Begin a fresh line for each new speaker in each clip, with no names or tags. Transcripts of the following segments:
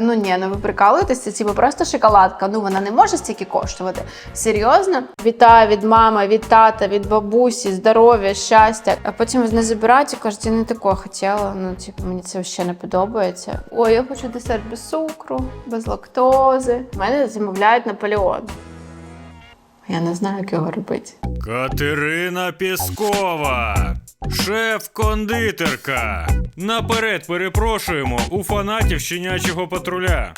Ну ні, ну ви прикалуєтесь, це типу просто шоколадка. Ну вона не може стільки коштувати. Серйозно? Вітаю від мами, від тата, від бабусі, здоров'я, щастя. А потім не забирають і кажуть, я не такого хотіла. Ну, типу, мені це взагалі не подобається. Ой, я хочу десерт без цукру, без лактози. У мене замовляють Наполеон. Я не знаю, як його робити.
Катерина Піскова, шеф-кондитерка. Наперед перепрошуємо у фанатів щенячого патруля.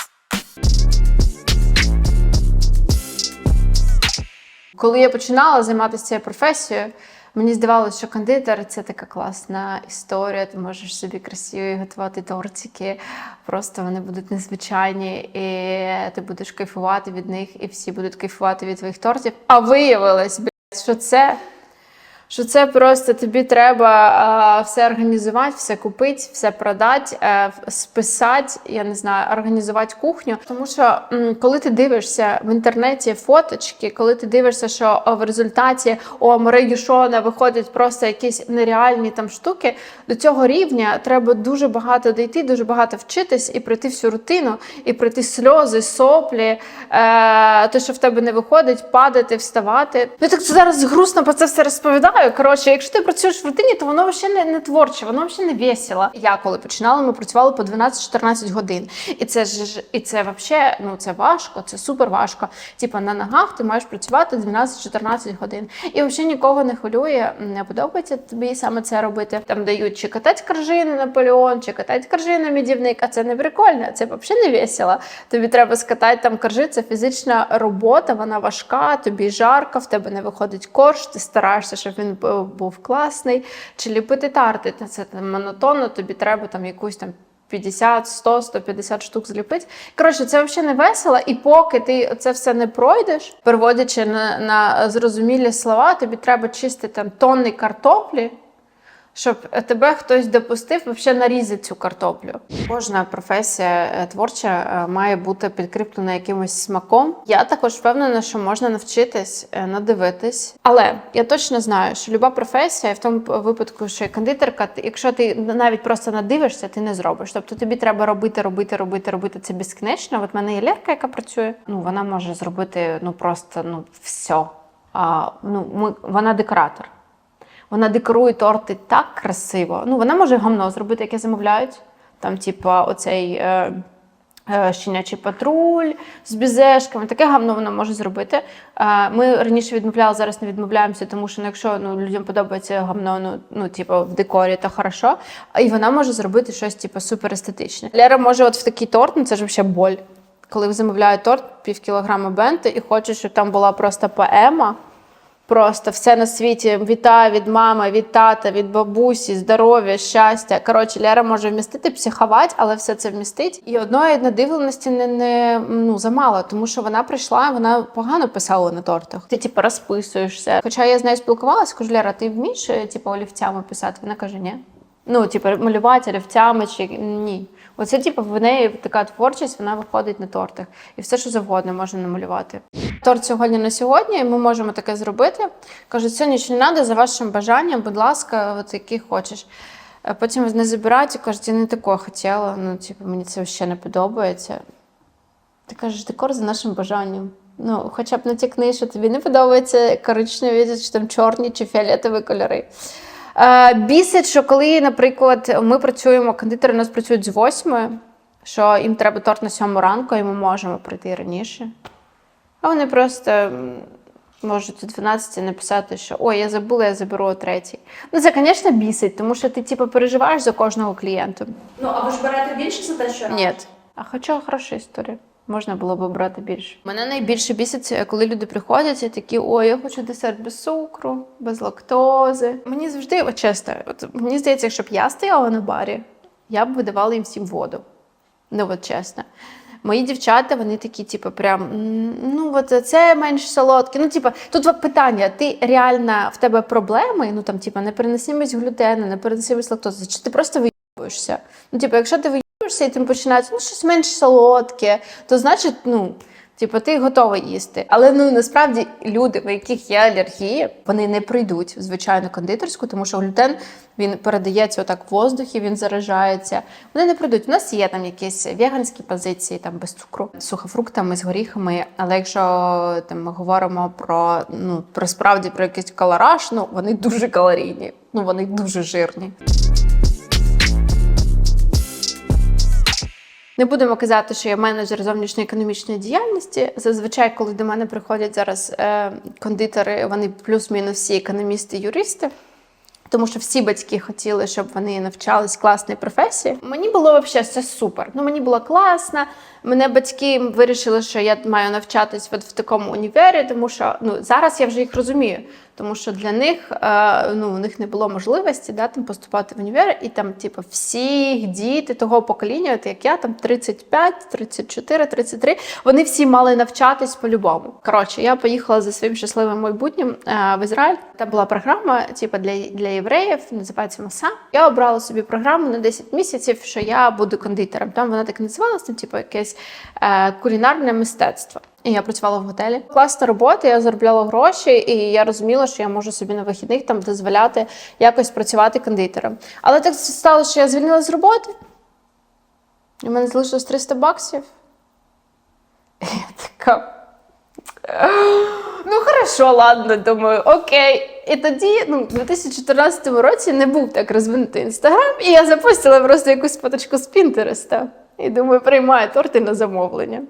Коли я починала займатися цією професією, мені здавалося, що кондитер це така класна історія. Ти можеш собі красиві готувати тортики, просто вони будуть незвичайні, і ти будеш кайфувати від них, і всі будуть кайфувати від твоїх тортів. А виявилось, що це. Що це просто тобі треба все організувати, все купити, все продати, е, списати, я не знаю, організувати кухню. Тому що коли ти дивишся в інтернеті фоточки, коли ти дивишся, що о, в результаті у Мари Шона виходять просто якісь нереальні там штуки, до цього рівня треба дуже багато дійти, дуже багато вчитись і пройти всю рутину, і пройти сльози, соплі, е, те, що в тебе не виходить, падати, вставати. Я так зараз грустно про це все розповідаю. Коротше, якщо ти працюєш в рутині, то воно ще не, не творче, воно ще не весело. Я коли починала, ми працювали по 12-14 годин. І це ж і це вообще, ну це важко, це супер важко. Типа на ногах ти маєш працювати 12-14 годин. І взагалі нікого не хвилює, не подобається тобі саме це робити. Там дають чи катати коржини Наполеон, чи катати коржини медівник, а це не прикольно, це взагалі не весело. Тобі треба скатати там коржи, це фізична робота, вона важка, тобі жарко, в тебе не виходить корж, ти стараєшся, щоб він бу- був класний. Чи ліпити тарти, та це там монотонно, тобі треба там якусь там. 50, 100, 150 штук зліпити. Коротше, це взагалі не весело, і поки ти це все не пройдеш, переводячи на, на зрозумілі слова, тобі треба чистити там тонни картоплі, щоб тебе хтось допустив взагалі нарізати цю картоплю. Кожна професія е, творча е, має бути підкріплена якимось смаком. Я також впевнена, що можна навчитись е, надивитись. Але я точно знаю, що люба професія, в тому випадку, що кондитерка, якщо ти навіть просто надивишся, ти не зробиш. Тобто тобі треба робити, робити, робити, робити це безкінечно. От в мене є Лерка, яка працює. Ну вона може зробити ну просто ну все. А, ну, ми, вона декоратор. Вона декорує торти так красиво. Ну, вона може гамно зробити, яке замовляють. Там, типа, оцей е, е, щенячий патруль з бізешками. Таке гамно вона може зробити. Е, ми раніше відмовляли, зараз не відмовляємося, тому що ну, якщо ну, людям подобається гамно, ну, ну типу, в декорі, то хорошо. І вона може зробити щось типу, супер. Лера може от в такий торт, ну це ж взагалі боль. Коли замовляють торт пів кілограма бенти і хочуть, щоб там була просто поема. Просто все на світі вітаю від мами, від тата, від бабусі, здоров'я, щастя. Коротше, Лера може вмістити, психувати, але все це вмістить. І одної надивленості не, не ну замало, тому що вона прийшла, вона погано писала на тортах. Ти типу розписуєшся. Хоча я з нею спілкувалася, кажу, Лера, ти вмієш е, типу, олівцями писати? Вона каже, ні. Ну, типу, малювати олівцями чи ні. Оце, типу, в неї така творчість, вона виходить на тортах. І все, що завгодно можна намалювати. Торт сьогодні на сьогодні, і ми можемо таке зробити. Кажуть, сьогодні не треба, за вашим бажанням, будь ласка, от який хочеш. Е, Потім не забирають і кажуть, я не такого хотіла, ну, типу, мені це взагалі не подобається. Ти кажеш, декор за нашим бажанням. Ну, хоча б натякни, що тобі не подобається коричневі, чи там чорні чи фіолетові кольори. Е, бісить, що коли, наприклад, ми працюємо, кондитери у нас працюють з восьми, що їм треба торт на сьому ранку, і ми можемо прийти раніше. А вони просто можуть о 12 написати, що ой, я забула, я заберу о третій. Ну, це, звісно, бісить, тому що ти типу, переживаєш за кожного клієнта.
Ну, а ви ж берете більше за те, що
Ні. А хоча хороша історія. Можна було б брати більше. Мене найбільше бісить, коли люди приходять і такі: ой, я хочу десерт без цукру, без лактози. Мені завжди, от чесно, от мені здається, якщо б я стояла на барі, я б видавала їм всім воду. Ну, от чесно. Мої дівчата, вони такі, типу, прям ну от це менш солодке. Ну, типу, тут питання: ти реально в тебе проблеми? Ну там, типу, непереносимість глютену, непереносимість лактози, чи ти просто виїбуєшся? Ну, типу, якщо ти виїбуєшся і тим починається ну, щось менш солодке, то значить, ну. Типу, ти готовий їсти. Але ну насправді люди, у яких є алергії, вони не прийдуть в звичайну кондитерську, тому що глютен він передається отак в воздухі, він заражається. Вони не прийдуть. У нас є там якісь веганські позиції, там без цукру, з сухофруктами, з горіхами. Але якщо там ми говоримо про ну про справді про якийсь калораж, ну вони дуже калорійні, ну вони дуже жирні. Не будемо казати, що я менеджер зовнішньої економічної діяльності. Зазвичай, коли до мене приходять зараз е, кондитери, вони плюс-мінус всі економісти, юристи. Тому що всі батьки хотіли, щоб вони навчались класної професії. Мені було взагалі все супер. Ну мені було класно. Мене батьки вирішили, що я маю навчатись от в такому універі, тому що ну зараз я вже їх розумію. Тому що для них е, ну у них не було можливості да, там поступати в універ, і там, типу, всі діти того покоління, от як я, там 35, 34, 33, вони всі мали навчатись по-любому. Коротше, я поїхала за своїм щасливим майбутнім е, в Ізраїль. Там була програма, типу, для, для євреїв, називається Маса. Я обрала собі програму на 10 місяців, що я буду кондитером. Там вона так називалася, там, типу, якесь е, кулінарне мистецтво. І я працювала в готелі. Класна робота, я заробляла гроші, і я розуміла, що я можу собі на вихідних там дозволяти якось працювати кондитером. Але так сталося, що я звільнилася з роботи. І в мене залишилось 300 баксів. І я така. Ну, хорошо, ладно, думаю, окей. І тоді, ну, в 2014 році не був так розвинутий інстаграм, і я запустила просто якусь фоточку з Пінтереста. І думаю, приймаю торти на замовлення.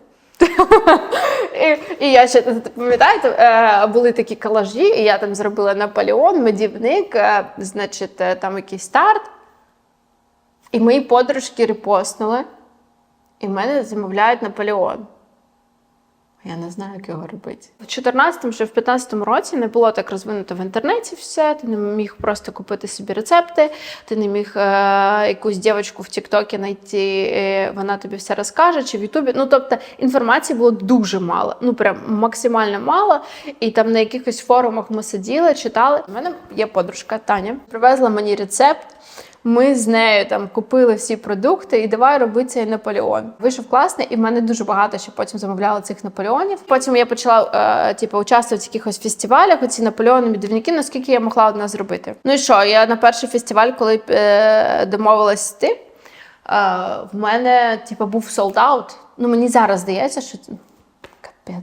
І, і я ще пам'ятаєте, е, були такі калажі, і я там зробила Наполеон, медівник, е, значить, е, там якийсь старт. І мої подружки репостнули, і в мене замовляють Наполеон. Я не знаю, як його робити. В 14-му, ще в 15-му році не було так розвинуто в інтернеті все. Ти не міг просто купити собі рецепти, ти не міг е, якусь дівчинку в Тіктокі знайти, е, вона тобі все розкаже, чи в Ютубі. Ну тобто інформації було дуже мало, ну прям максимально мало. І там на якихось форумах ми сиділи, читали. У мене є подружка Таня, привезла мені рецепт. Ми з нею там купили всі продукти і давай робити цей Наполеон. Вийшов класний, і в мене дуже багато ще потім замовляли цих наполеонів. Потім я почала е, типу, участвувати в якихось фестивалях. Оці наполеони, медівники, наскільки я могла одна зробити. Ну і що? Я на перший фестиваль, коли е, домовилась йти, е, в мене типу, був солдат. Ну мені зараз здається, що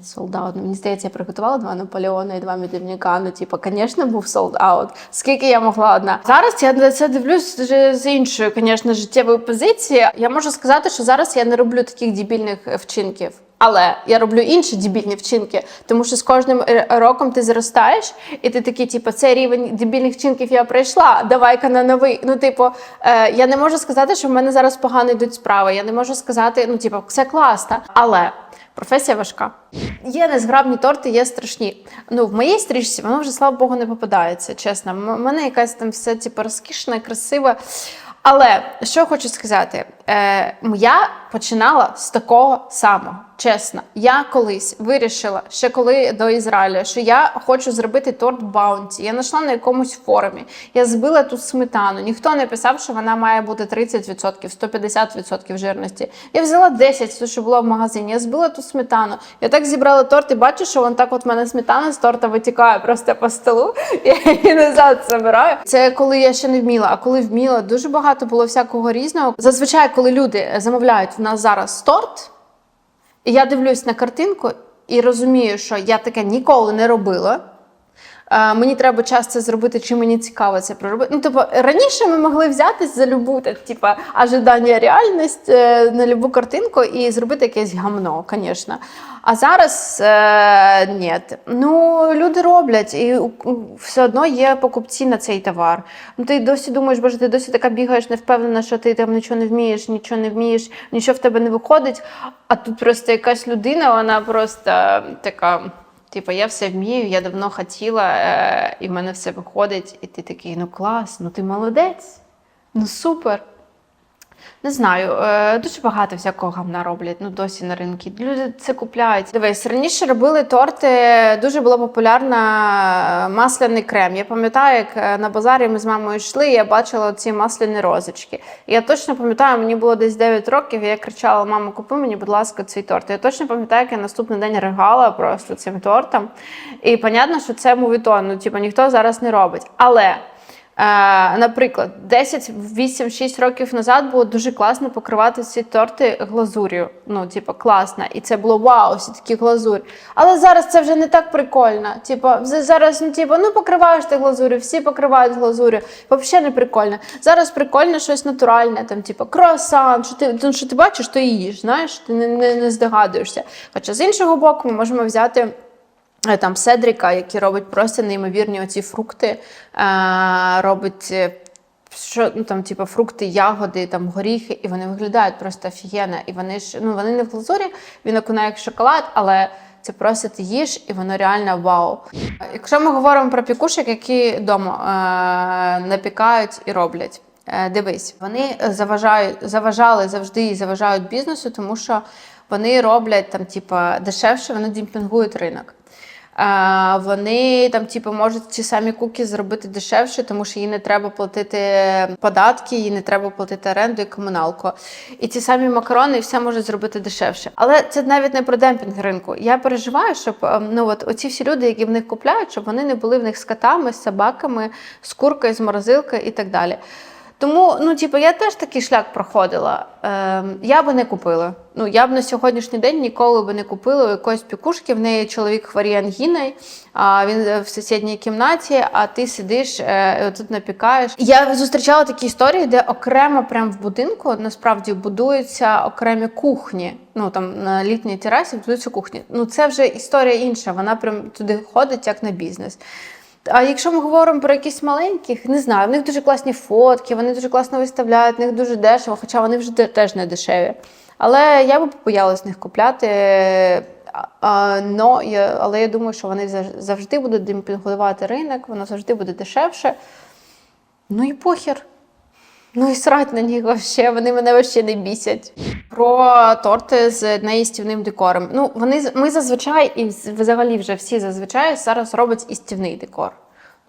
це. Солдат. Мені здається, я приготувала два Наполеона і два медівника. Ну, типу, звісно, був солдат. Скільки я могла одна. Зараз я на це дивлюсь з іншої, звісно, життєвої позиції. Я можу сказати, що зараз я не роблю таких дебільних вчинків. Але я роблю інші дебільні вчинки, тому що з кожним роком ти зростаєш, і ти такий, типу, цей рівень дебільних вчинків я пройшла. Давай-ка на новий. Ну, типу, е, я не можу сказати, що в мене зараз погано йдуть справи. Я не можу сказати, ну, типу, все класно. Але професія важка. Є незграбні торти, є страшні. Ну, в моїй стрічці воно вже, слава Богу, не попадається, чесно. У мене якась там все типу, розкішне, красиве. Але що хочу сказати, е, я починала з такого самого. Чесно, я колись вирішила, ще коли до Ізраїлю, що я хочу зробити торт Баунті. Я знайшла на якомусь форумі. Я збила тут сметану. Ніхто не писав, що вона має бути 30%, 150% жирності. Я взяла 10, те, що було в магазині. Я збила ту сметану. Я так зібрала торт і бачу, що вон так от в мене сметана з торта витікає просто по столу. Я її назад забираю. Це коли я ще не вміла, а коли вміла, дуже багато було всякого різного. Зазвичай, коли люди замовляють в нас зараз торт. І я дивлюсь на картинку і розумію, що я таке ніколи не робила. Е, мені треба час це зробити, чи мені цікаво це проробити. Ну, типу, раніше ми могли взятись за любу, так, типу, ожидання реальність е, на любу картинку і зробити якесь гамно, звісно. А зараз е, ні. Ну, люди роблять, і все одно є покупці на цей товар. Ну, ти досі думаєш, боже, ти досі така бігаєш, не впевнена, що ти там нічого не вмієш, нічого не вмієш, нічого в тебе не виходить. А тут просто якась людина, вона просто така. Типу, я все вмію, я давно хотіла, е, і в мене все виходить. І ти такий, ну клас, ну ти молодець, ну супер. Не знаю, е, дуже багато всякого гамна роблять, ну досі на ринку. Люди це купляють. Дивись, раніше робили торти, дуже була популярна е, масляний крем. Я пам'ятаю, як е, на базарі ми з мамою йшли, я бачила ці масляні розочки. Я точно пам'ятаю, мені було десь 9 років, я кричала: мама, купи мені, будь ласка, цей торт. Я точно пам'ятаю, як я наступний день ригала просто цим тортом. І понятно, що це мувітон, ну типу ніхто зараз не робить. Але. Е, наприклад, 10, 8, 6 років назад було дуже класно покривати ці торти глазур'ю. Ну, типу, класно. І це було вау, всі такі глазурь. Але зараз це вже не так прикольно. Типу, зараз, ну, типу, ну покриваєш ти глазур'ю, всі покривають глазур'ю. Взагалі не прикольно. Зараз прикольно щось натуральне, там, типу, круасан, що ти, ну, що ти бачиш, то і їш, знаєш, ти не, не, не здогадуєшся. Хоча з іншого боку, ми можемо взяти. Е, Там Седріка, який робить просто неймовірні оці фрукти, е, робить е, що, ну, там, типу, фрукти, ягоди, там, горіхи, і вони виглядають просто офігенно. І вони ж ну, вони не в глазурі, він окунає як шоколад, але це просто ти їш, і воно реально вау. Якщо ми говоримо про пікушек, які вдома е, напікають і роблять. Дивись, вони заважають, заважали завжди і заважають бізнесу, тому що вони роблять там, типа, дешевше, вони демпінгують ринок. Вони там, типу, можуть ті самі куки зробити дешевше, тому що їй не треба платити податки, їй не треба платити оренду і комуналку. І ті самі макарони все можуть зробити дешевше. Але це навіть не про демпінг ринку. Я переживаю, щоб ем, ну от оці всі люди, які в них купляють, щоб вони не були в них з котами, з собаками, з куркою, з морозилкою і так далі. Тому, ну, типу, я теж такий шлях проходила. Ем, я би не купила. Ну, я б на сьогоднішній день ніколи би не купила якоїсь пікушки. В неї чоловік хворіє ангіною, а він е, в сусідній кімнаті, а ти сидиш е, тут напікаєш. Я зустрічала такі історії, де окремо, прямо в будинку, насправді будуються окремі кухні. Ну там на літній терасі будуються кухні. Ну це вже історія інша. Вона прям туди ходить як на бізнес. А якщо ми говоримо про якісь маленьких, не знаю, в них дуже класні фотки, вони дуже класно виставляють, в них дуже дешево, хоча вони вже теж не дешеві. Але я би побоялась них купляти. Но, але я думаю, що вони завжди будуть демпінгувати ринок, воно завжди буде дешевше. Ну і похер. Ну і срать на них вообще, вони мене вообще не бісять. Про торти з неїстівним декором. Ну, вони ми зазвичай, і взагалі вже всі зазвичай зараз роблять істівний декор.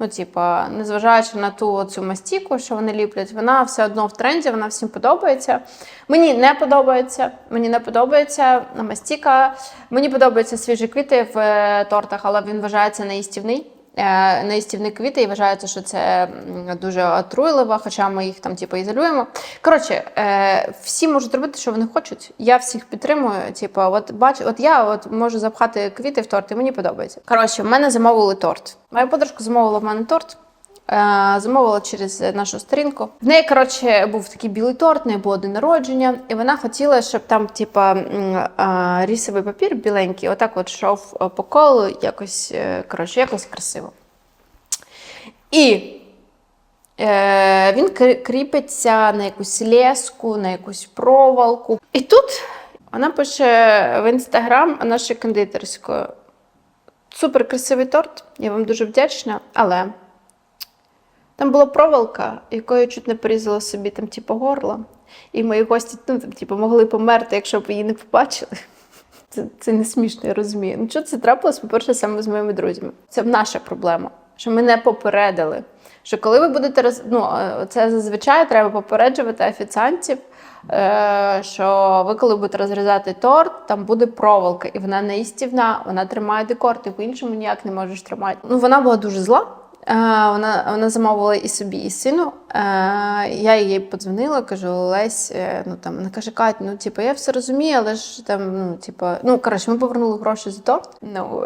Ну, типа, незважаючи на ту цю мастіку, що вони ліплять, вона все одно в тренді, вона всім подобається. Мені не подобається. Мені не подобається мастіка. Мені подобаються свіжі квіти в е, тортах, але він вважається неїстівний. Е, Неїстівні квіти і вважається, що це дуже отруйливо, хоча ми їх там типу, ізолюємо. Коротше, е, всі можуть робити, що вони хочуть. Я всіх підтримую. Типу, от бач, от я от можу запхати квіти в торт, і мені подобається. Коротше, в мене замовили торт. Моя подружка замовила в мене торт. Е, Замовила через нашу сторінку. В неї, коротше, був такий білий торт, в неї було день народження, і вона хотіла, щоб там, типа, е, рісовий папір біленький, отак от йшов е, по колу, якось, коротше, якось красиво. І він кріпиться на якусь леску, на якусь проволоку. І тут вона пише в інстаграм нашою кондитерською. Супер красивий торт, я вам дуже вдячна, але там була проволока, якою чуть не порізала собі там, типу, горло. І мої гості ну, там, типу, могли померти, якщо б її не побачили. Це, це не смішно, я розумію. Ну, що це трапилось, по-перше, саме з моїми друзями. Це наша проблема, що ми не попередили. Що коли ви будете роз... ну, е, це зазвичай треба попереджувати офіціантів, е, що ви, коли будете розрізати торт, там буде проволока, і вона не істівна, вона тримає декор, ти по-іншому ніяк не можеш тримати. Ну, вона була дуже зла. Е, Вона, вона замовила і собі, і сину. Е, Я їй подзвонила, кажу, Лесь, е, ну там вона каже, Кать, ну типу, я все розумію, але ж там, ну, типу, ну коротше, ми повернули гроші за торт. Ну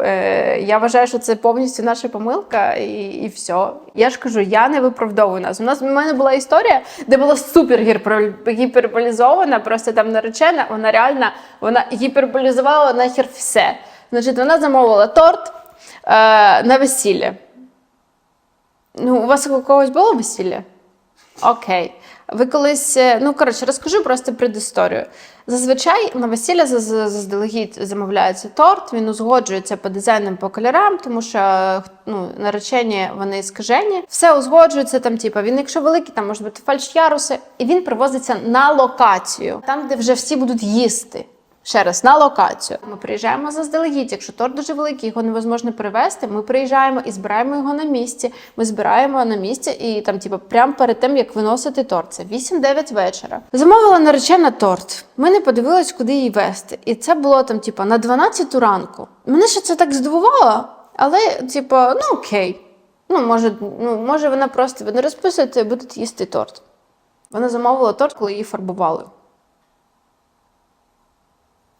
я вважаю, що це повністю наша помилка, і, і все. Я ж кажу, я не виправдовую нас. У нас у мене була історія, де була супер гіпербол- гіперболізована, просто там наречена, вона реально вона гіперболізувала нахер все. Значить, вона замовила торт е, на весілля. Ну, у вас у когось було весілля? Окей. Ви колись, е, ну коротше, розкажу просто предісторію. Зазвичай на весілля заздалегідь замовляється торт, він узгоджується по дизайнам, по кольорам, тому що ну, наречені вони скажені. Все узгоджується там, типу, він, якщо великий, там можуть бути фальш-яруси, і він привозиться на локацію, там, де вже всі будуть їсти. Ще раз на локацію. Ми приїжджаємо заздалегідь. Якщо торт дуже великий, його невозможно привезти. Ми приїжджаємо і збираємо його на місці. Ми збираємо на місці і там, типу, прямо перед тим як виносити торт. Це 8-9 вечора. Замовила наречена торт. Ми не подивились, куди її вести. І це було там, типу, на 12 ранку. Мене ще це так здивувало, але, типу, ну окей. Ну, може, ну, може, вона просто ви не розписуєте і будете їсти торт. Вона замовила торт, коли її фарбували.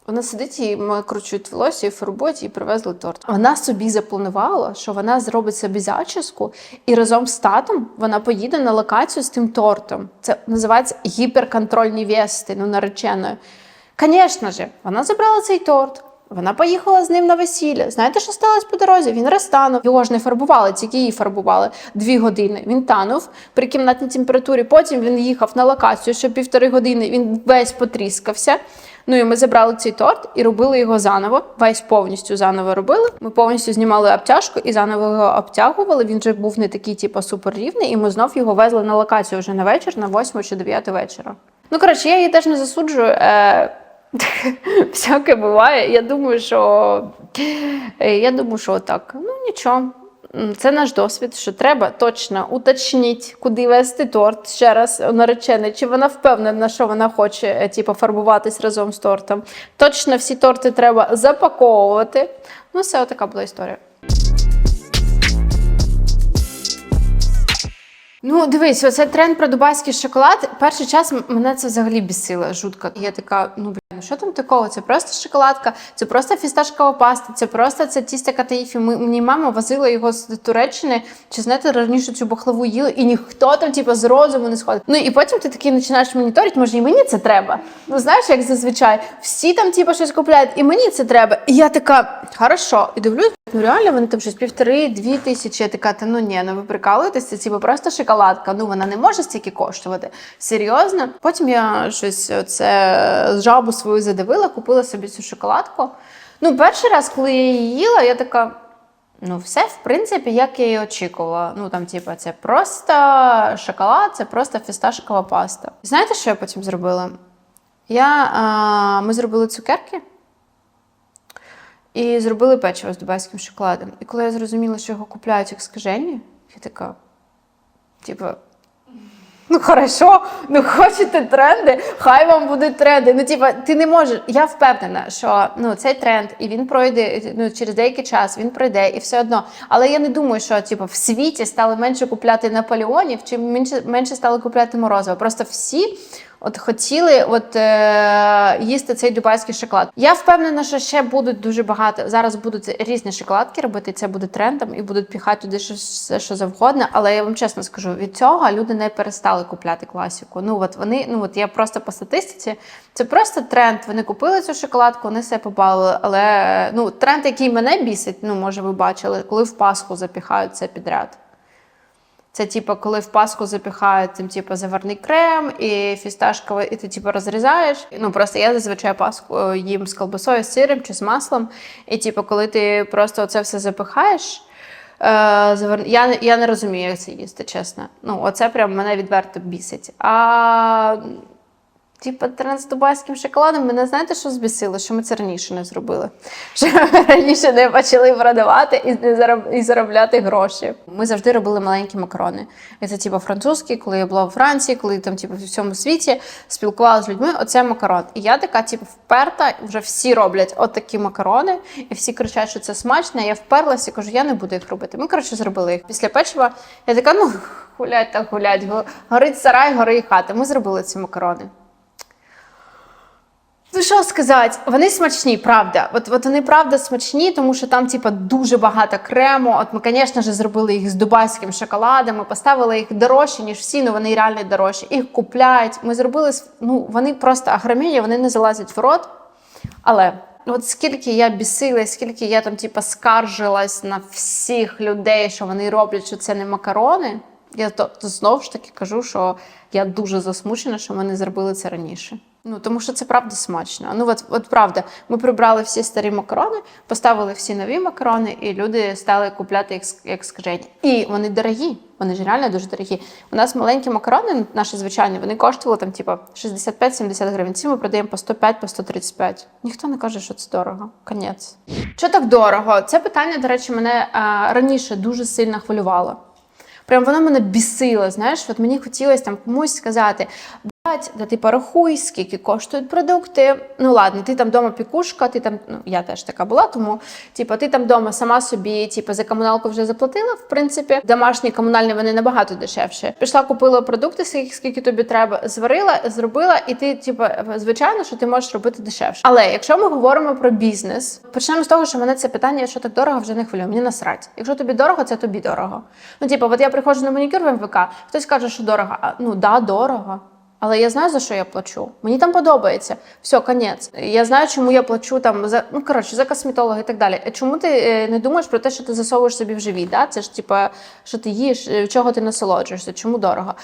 Вона сидить і кручують волосся і фарбують, і привезли торт. Вона собі запланувала, що вона зробить собі зачіску, і разом з татом вона поїде на локацію з тим тортом. Це називається гіперконтроль невести, ну нареченої. Звісно ж, вона забрала цей торт. Вона поїхала з ним на весілля. Знаєте, що сталося по дорозі? Він розтанув. Його ж не фарбували, тільки її фарбували дві години. Він танув при кімнатній температурі. Потім він їхав на локацію ще півтори години. Він весь потріскався. Ну і ми забрали цей торт і робили його заново. Весь повністю заново робили. Ми повністю знімали обтяжку і заново його обтягували. Він вже був не такий, типу, суперрівний, і ми знов його везли на локацію вже на вечір, на 8 чи 9 вечора. Ну коротше, я її теж не засуджую. Е- Всяке буває. Я думаю, що е, я думаю, що так. Ну нічого. Це наш досвід, що треба точно уточніть, куди вести торт ще раз наречений, чи вона впевнена, що вона хоче е, типу, фарбуватись разом з тортом. Точно всі торти треба запаковувати. Ну, все, така була історія. Ну, дивись, оцей тренд про дубайський шоколад. Перший час мене це взагалі бісило жутко. Я така, ну блін, ну що там такого? Це просто шоколадка, це просто фісташкова паста, це просто це тісто катаїфі. Мені мама возила його з Туреччини, чи знаєте, раніше цю бахлаву їли, і ніхто там, типу, з розуму не сходить. Ну і потім ти такий починаєш моніторити, може, і мені це треба. Ну знаєш, як зазвичай, всі там, типу, щось купляють, і мені це треба. І я така, хорошо, і дивлюсь. Ну реально вони там щось півтори-дві тисячі. Я така, та ну ні, ну ви прикалуєтесь, це типу просто шоколадка. Ну вона не може стільки коштувати. Серйозно. Потім я щось оце жабу свою задивила, купила собі цю шоколадку. Ну, перший раз, коли я її їла, я така. Ну, все, в принципі, як я і очікувала. Ну, там, типу, це просто шоколад, це просто фісташкова паста. Знаєте, що я потім зробила? Я, а, ми зробили цукерки. І зробили печиво з дубайським шоколадом. І коли я зрозуміла, що його купляють як скажені, я така, типу, ну хорошо, ну хочете тренди, хай вам будуть тренди. Ну, типу, ти не можеш. Я впевнена, що ну, цей тренд, і він пройде ну, через деякий час, він пройде, і все одно. Але я не думаю, що типу, в світі стали менше купляти наполеонів, чи менше, менше стали купляти морозиво. Просто всі. От хотіли от, е, їсти цей дубайський шоколад. Я впевнена, що ще будуть дуже багато. Зараз будуть різні шоколадки робити, це буде трендом, і будуть піхати туди все, що завгодно. Але я вам чесно скажу, від цього люди не перестали купляти класіку. Ну от вони, ну от я просто по статистиці, це просто тренд. Вони купили цю шоколадку, вони все побавили. Але ну тренд, який мене бісить, ну може ви бачили, коли в Пасху запіхають це підряд. Це типу, коли в паску запіхають там, типу, заварний крем і фісташковий, і ти типу, розрізаєш. Ну просто я зазвичай паску е, їм з колбасою, з сиром чи з маслом. І типу, коли ти просто це все запихаєш. Е, я, я не розумію, як це їсти, чесно. Ну, оце прям мене відверто бісить. А Типа тренд з шоколадом, мене знаєте, що збісило? Що ми це раніше не зробили. Що ми раніше не почали продавати і, не зароб... і заробляти гроші. Ми завжди робили маленькі макарони. І це типу французькі, коли я була у Франції, коли там типу, в всьому світі спілкувалася з людьми. Оце макарон. І я така, типу, вперта, вже всі роблять отакі макарони, і всі кричать, що це смачно. Я вперлася і кажу, я не буду їх робити. Ми коротше зробили їх. Після печива я така, ну гулять так гулять. Горить сарай, гори і хата. Ми зробили ці макарони. Ну що сказати, вони смачні, правда. От, от вони правда смачні, тому що там, типа, дуже багато крему. От ми, звісно ж, зробили їх з дубайським шоколадом. Ми поставили їх дорожче, ніж всі, ну вони реально дорожчі. Їх купляють. Ми зробили ну, вони просто агромінні, вони не залазять в рот. Але от скільки я бісилась, скільки я там, типа, скаржилась на всіх людей, що вони роблять, що це не макарони. Я то, то знову ж таки кажу, що я дуже засмучена, що ми не зробили це раніше. Ну тому що це правда смачно. Ну от, от правда, ми прибрали всі старі макарони, поставили всі нові макарони, і люди стали купляти їх як скажені. І вони дорогі. Вони ж реально дуже дорогі. У нас маленькі макарони, наші звичайні, вони коштували там, типу, 65-70 гривень. Ці ми продаємо по 105, по 135. Ніхто не каже, що це дорого. Конець. Що так дорого? Це питання, до речі, мене а, раніше дуже сильно хвилювало. Прям воно мене бісило. Знаєш, от мені хотілося там комусь сказати. «Блядь, Да ти порахуй, скільки коштують продукти. Ну ладно, ти там вдома пікушка, ти там, ну я теж така була, тому типу, ти там вдома сама собі, типу, за комуналку вже заплатила. В принципі, домашні комунальні вони набагато дешевше. Пішла, купила продукти, скільки, скільки тобі треба, зварила, зробила, і ти, типу, звичайно, що ти можеш робити дешевше. Але якщо ми говоримо про бізнес, почнемо з того, що мене це питання, що так дорого, вже не хвилює. Мені насрать. Якщо тобі дорого, це тобі дорого. Ну, типу, от я приходжу на манікюр в МВК, хтось каже, що дорого. А, ну да, дорого. Але я знаю, за що я плачу. Мені там подобається. Все, конець. Я знаю, чому я плачу там за ну коротше за косметолога і так далі. Чому ти е, не думаєш про те, що ти засовуєш собі в живіт? Да? Це ж типа, що ти їш, е, чого ти насолоджуєшся, чому дорого?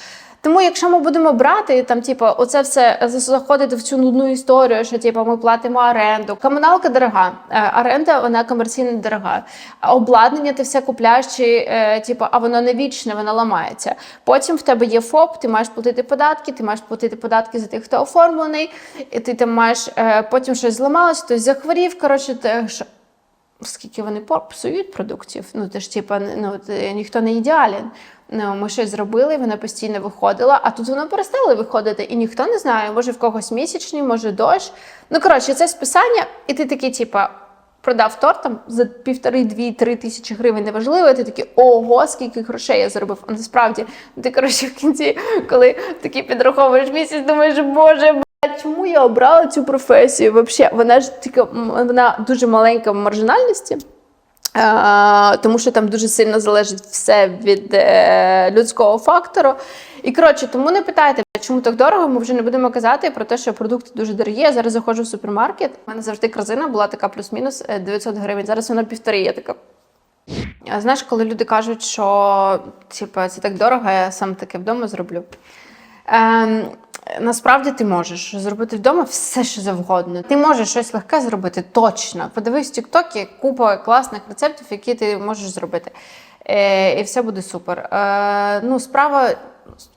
Тому, якщо ми будемо брати там, типу, оце все заходити в цю нудну історію, що типу, ми платимо оренду. Комуналка дорога, е, оренда вона комерційно дорога. Обладнання ти все купляєш, чи е, типу, а воно не вічне, воно ламається. Потім в тебе є ФОП, ти маєш платити податки, ти маєш платити податки за тих, хто оформлений, і ти там маєш е, потім щось зламалось, хтось захворів. Коротше, скільки вони псують продуктів. Ну, ти ж типа, ну, ти- ніхто не ідеален. Ну, ми щось зробили, воно постійно виходило, а тут воно перестало виходити, і ніхто не знає, може в когось місячний, може дощ. Ну, коротше, це списання, і ти такий, типа, продав торт там за півтори, дві, три тисячі гривень, неважливо, і ти такий, ого, скільки грошей я заробив. А насправді, ти, коротше, в кінці, коли такий підраховуєш місяць, думаєш, боже, чому я обрала цю професію? Вообще, вона ж тільки вона дуже маленька в маржинальності. Е, тому що там дуже сильно залежить все від е, людського фактору. І коротше, тому не питайте, чому так дорого. Ми вже не будемо казати про те, що продукти дуже дорогі. Я зараз заходжу в супермаркет. У мене завжди корзина була така плюс-мінус е, 900 гривень. Зараз вона півтори. Я така. А знаєш, коли люди кажуть, що типу, це так дорого, я сам таке вдома зроблю. Ем, насправді ти можеш зробити вдома все, що завгодно. Ти можеш щось легке зробити точно. Подивись TikTok, купа класних рецептів, які ти можеш зробити. Е, і все буде супер. Е, ну, справа.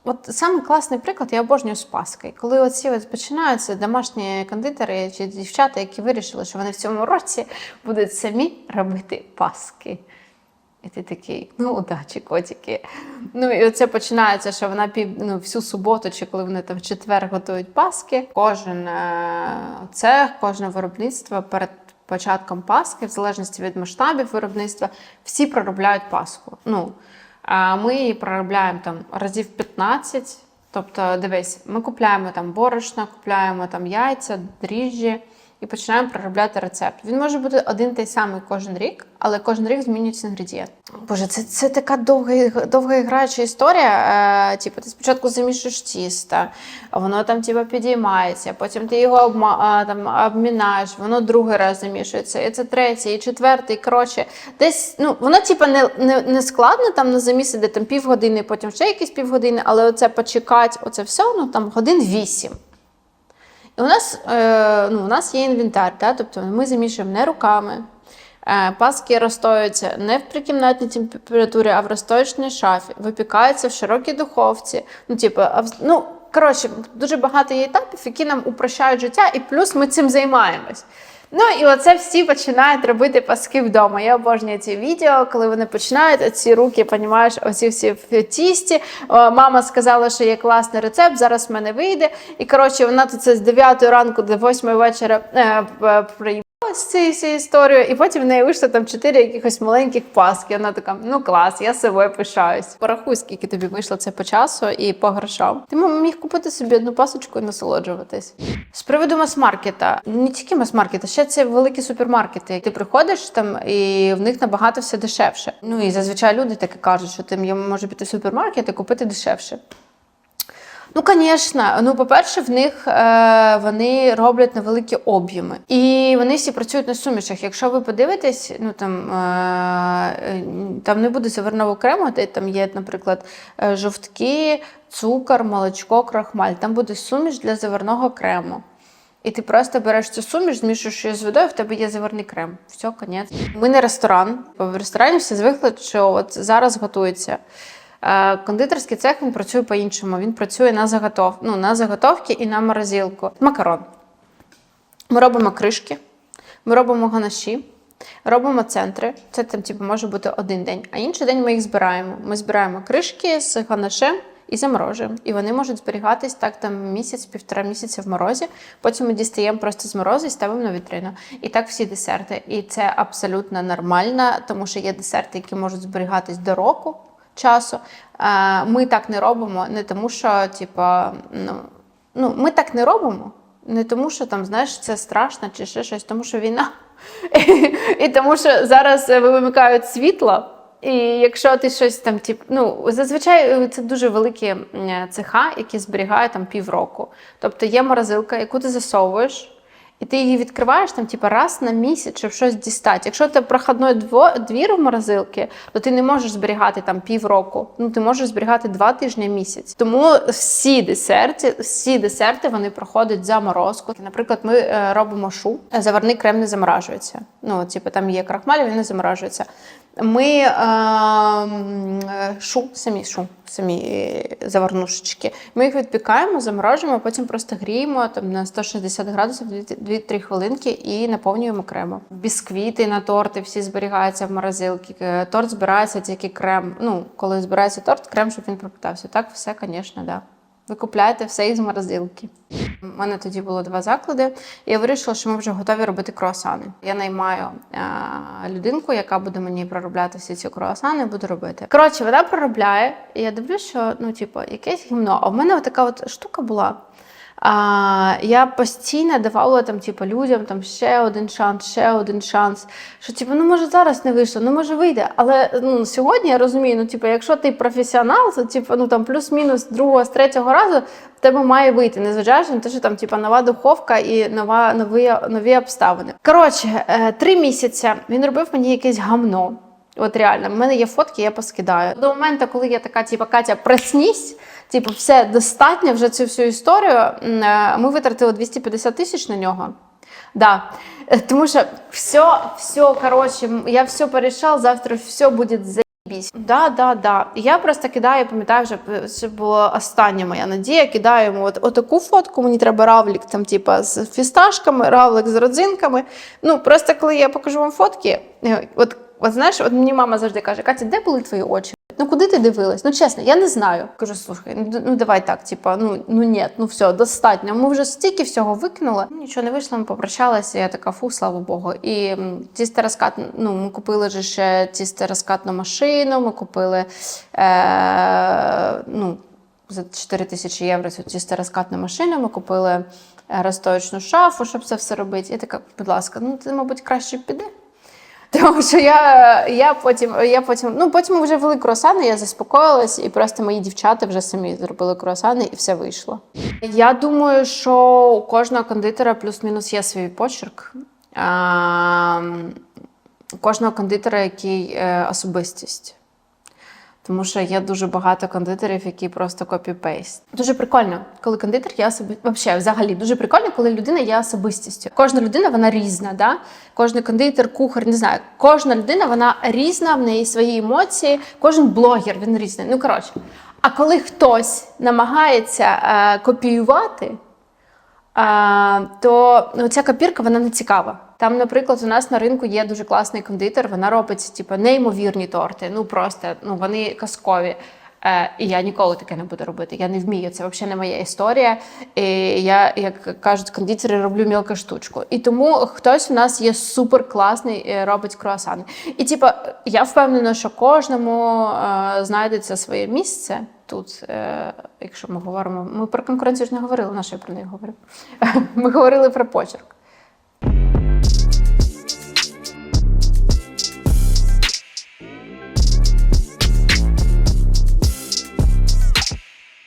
От саме класний приклад, я обожнюю з Паски. Коли оці от починаються домашні кондитери чи дівчата, які вирішили, що вони в цьому році будуть самі робити паски. І ти такий, ну удачі, котики. Ну і оце починається, що вона пів ну, всю суботу, чи коли вони там в четвер готують паски. Кожен е, цех, кожне виробництво перед початком паски, в залежності від масштабів виробництва, всі проробляють паску. Ну, а ми її проробляємо там разів 15. Тобто, дивись, ми купляємо там борошно, купляємо там яйця, дріжджі і починаємо проробляти рецепт. Він може бути один той самий кожен рік, але кожен рік змінюється інгредієнт. Боже, це, це така довга, довга граюча історія. Е, типу, ти спочатку замішуєш тісто, воно там типу, підіймається, потім ти його обма, а, там, обмінаєш, воно другий раз замішується, і це третій, і четвертий. Коротше, десь ну, воно типу, не, не, не складно там на замісі, де там півгодини, потім ще якісь півгодини, але оце почекати, оце все, ну там годин вісім. І у нас, е, ну, у нас є інвентар, да? тобто ми замішуємо не руками. Е, паски розстоюються не в прикімнатній температурі, а в розстоячній шафі, випікаються в широкій духовці. Ну, типу, ну, коротше, дуже багато є етапів, які нам упрощають життя, і плюс ми цим займаємось. Ну і оце всі починають робити паски вдома. Я обожнюю ці відео, коли вони починають ці руки, понімаєш, оці всі в тісті. О, мама сказала, що є класний рецепт, зараз в мене вийде. І коротше, вона тут це з 9 ранку до 8 вечора е, п- з цією всією історією, і потім в неї вийшло там чотири якихось маленьких паски. Вона така, ну клас, я собою пишаюсь. Порахуй, скільки тобі вийшло це по часу і по грошам. Ти міг купити собі одну пасочку і насолоджуватись. З приводу мас-маркета, не тільки мас-маркета, ще це великі супермаркети. Ти приходиш там і в них набагато все дешевше. Ну і зазвичай люди таки кажуть, що ти може піти в супермаркет і купити дешевше. Ну, звісно, ну, по-перше, в них е, вони роблять невеликі об'єми. І вони всі працюють на сумішах. Якщо ви подивитесь, ну там, е, е, там не буде заварного крему, де там є, наприклад, е, жовтки, цукор, молочко, крахмаль. Там буде суміш для заварного крему. І ти просто береш цю суміш, змішуєш її з водою, в тебе є заварний крем. Все, конець. Ми не ресторан. Бо В ресторані всі звикли, що от зараз готується. Е, Кондитерський цех він працює по-іншому. Він працює на заготов... ну, на заготовки і на морозилку. Макарон. Ми робимо кришки, ми робимо ганаші, робимо центри. Це там, типу, може бути один день, а інший день ми їх збираємо. Ми збираємо кришки з ганашем і заморожуємо. І вони можуть зберігатись так там місяць-півтора місяця в морозі. Потім ми дістаємо просто з морозу і ставимо на вітрину. І так всі десерти. І це абсолютно нормально, тому що є десерти, які можуть зберігатись до року часу. Е, Ми так не робимо, не тому, що, типа, ну, ну, ми так не робимо. Не тому, що там, знаєш, це страшно чи ще щось, тому що війна. І тому що зараз е, вимикають світло. І якщо ти щось там, тип, ну зазвичай е, це дуже великі цеха, які зберігають там півроку. Тобто є морозилка, яку ти засовуєш, і ти її відкриваєш там, типу, раз на місяць, щоб щось дістати. Якщо ти прохідний двір в морозилки, то ти не можеш зберігати там півроку. Ну ти можеш зберігати два тижні місяць. Тому всі десерти, всі десерти вони проходять заморозку. Наприклад, ми е, робимо шу, заварний крем не заморажується. Ну, типу, там є крахмаль, він не заморажується. Ми е, шу, самі шу, самі е, заварнушечки. Ми їх відпікаємо, заморожуємо, потім просто гріємо там на 160 градусів 2-3 хвилинки і наповнюємо кремом. Бісквіти на торти всі зберігаються в морозилці. Е, Торт збирається тільки крем. Ну, коли збирається торт, крем, щоб він пропитався. Так, все, звісно, да. Ви купляєте все із морозилки. У мене тоді було два заклади, і я вирішила, що ми вже готові робити круасани. Я наймаю е, людинку, яка буде мені проробляти всі ці круасани, буду робити. Коротше, вона проробляє, і я дивлюсь, що ну, типу, якесь гімно. А в мене така от штука була. А, я постійно давала там, типу, людям там ще один шанс, ще один шанс. Що типу, ну може зараз не вийшло, ну може вийде. Але ну, сьогодні я розумію, ну типу, якщо ти професіонал, то типу, ну там плюс-мінус другого, з третього разу в тебе має вийти, незважаючи на те, що там типу, нова духовка і нова, нові, нові обставини. Коротше, е, три місяці він робив мені якесь гамно. От реально, в мене є фотки, я поскидаю. До моменту, коли я така, типу, Катя, проснісь, типу, все достатньо вже цю всю історію. е, Ми витратили 250 тисяч на нього. Да. Е, Тому що все, все, коротше, я все порішав, завтра все буде заєбісь. Да, да, да. Я просто кидаю, пам'ятаю, вже е, це була остання моя надія. Кидаю йому от, отаку фотку. Мені треба равлік там, типа, з фісташками, равлик з родзинками. Ну, просто коли я покажу вам фотки, от, от знаєш, от мені мама завжди каже: Катя, де були твої очі? Ну куди ти дивилась? Ну чесно, я не знаю. Кажу, слухай, ну, ну давай так, типа, ну ну ні, ну все, достатньо. Ми вже стільки всього викинули. Ну, Нічого не вийшло, ми попрощалися. Я така, фу, слава Богу. І м, тістерозкат, ну ми купили же ще тістерозкатну машину. Ми купили е, ну, за 4 тисячі євро цю тістерозкатну машину. Ми купили е, розстоячну шафу, щоб це все робити. Я така, будь ласка, ну ти, мабуть, краще піди. Тому що я, я потім, я потім, ну потім вже вели круасани, я заспокоїлась, і просто мої дівчата вже самі зробили круасани, і все вийшло. Я думаю, що у кожного кондитера плюс-мінус є свій почерк. А, у кожного кондитера який е, особистість. Тому що є дуже багато кондитерів, які просто копі-пейст. Дуже прикольно, коли кондитер є особи... Вообще, взагалі, дуже прикольно, коли людина є особистістю. Кожна людина вона різна, да? Кожен кондитер, кухар, не знаю. Кожна людина вона різна, в неї свої емоції, кожен блогер він різний. Ну коротше. А коли хтось намагається е, копіювати, а, то ну, ця копірка вона не цікава. Там, наприклад, у нас на ринку є дуже класний кондитер, вона робить типу, неймовірні торти. Ну просто ну вони казкові. Е, і я ніколи таке не буду робити. Я не вмію. Це взагалі не моя історія. І я, як кажуть кондитери, роблю мілку штучку. І тому хтось у нас є супер класний, е, робить круасани. І типу, я впевнена, що кожному е, знайдеться своє місце тут. Е, якщо ми говоримо, ми про конкуренцію ж не говорили, на що я про неї говорю. Ми говорили про почерк.